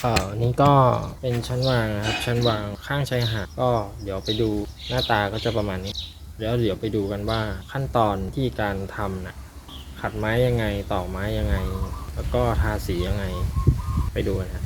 เอ่อนี่ก็เป็นชั้นวางนะครับ ชั้นวางข้างชายหาดก็เดี๋ยวไปดูหน้าตาก็จะประมาณนี้ แล้วเดี๋ยวไปดูกันว่าขั้นตอนที่การทำนะขัดไม้ยังไงต่อไม้ยังไง แล้วก็ทาสียังไง ไปดูกันครั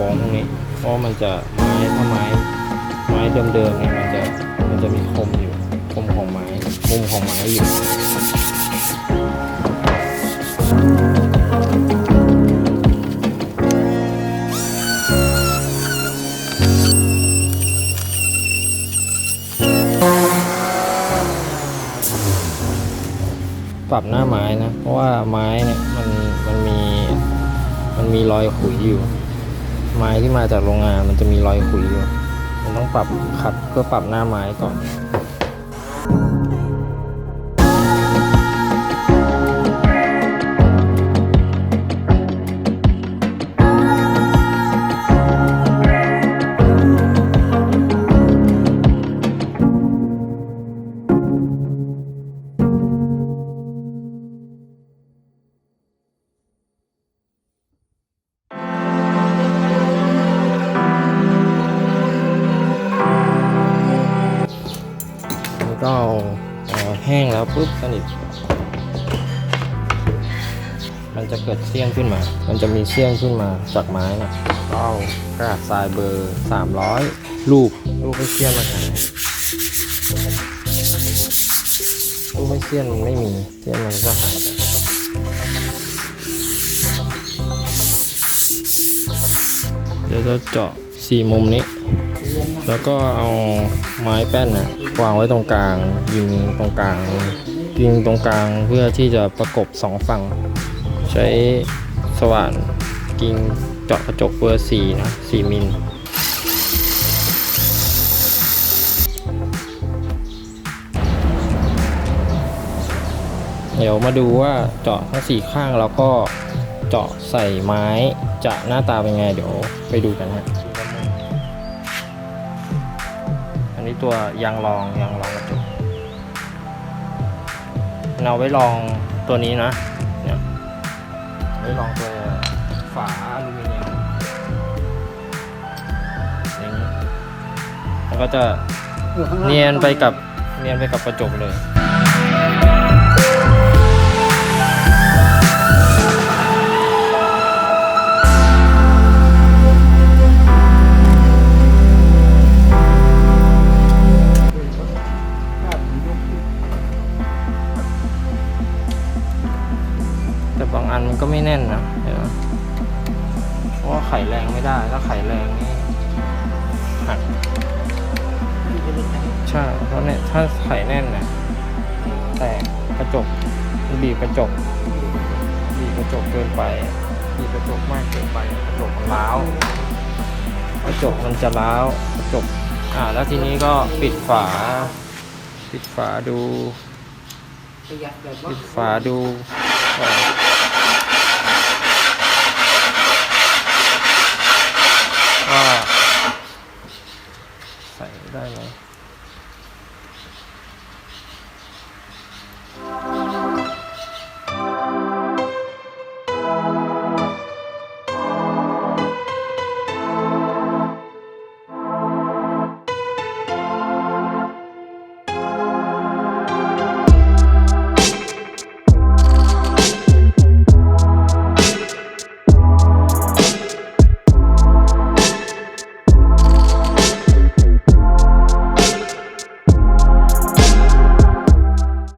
โค้งตรงนี้ เพราะมันจะไม้ถ้าไม้ไม้เดิมๆเนี่ยมันจะมันจะมีคมอยู่คมของไม้มุมของไม้อยู่ปรับหน้าไม้นะ เพราะว่าไม้เนี่ยมันมันมีมันมีรอยขุยอยู่ ไม้ที่มาจากโรงงานมันจะมีรอยขุยอยู่ มันต้องปรับขัดเพื่อปรับหน้าไม้ก่อน ก็เอาแห้งแล้วปุ๊บสนิทมันจะเกิดเสี้ยงขึ้นมา มันจะมีเสี้ยงขึ้นมาจากไม้นะก็เอากระดาษทรายเบอร์ 300 ลูกลูกไม่เสี้ยนมาหายลูกไม่เสี้ยนมันไม่มีเสี้ยนมันก็หายเดี๋ยวจะเจาะสี่มุมนี้ แล้วก็เอาไม้แป้นนะวางไว้ตรงกลาง ยิงตรงกลาง ยิงตรงกลางเพื่อที่จะประกบสองฝั่ง ใช้สว่านกิงเจาะกระจกเบอร์สี่นะสี่มิลเดี๋ยวมาดูว่าเจาะทั้งสี่ข้างแล้วก็เจาะใส่ไม้จะหน้าตาเป็นไง เดี๋ยวไปดูกันฮะ ตัวยางรองยางรองกระจกเราไว้ลองตัวนี้นะเนี่ยไว้ลองตัวฝาอลูมิเนียมอย่างนี้แล้วก็จะเนียนไปกับเนียนไปกับกระจกเลย อันมันก็ไม่แน่นนะเห็นไหมเพราะว่าไขแรงไม่ได้ถ้าไขแรงนี่หักใช่เพราะเนี่ยถ้าไขแน่นนะแตกกระจกบีบกระจกบีบกระจกเกินไปบีบกระจกมากเกินไปกระจกมันร้าวกระจกมันจะร้าวกระจกอ่า แล้วทีนี้ก็ปิดฝา ปิดฝาดูปิดฝาดูก่อ Bye.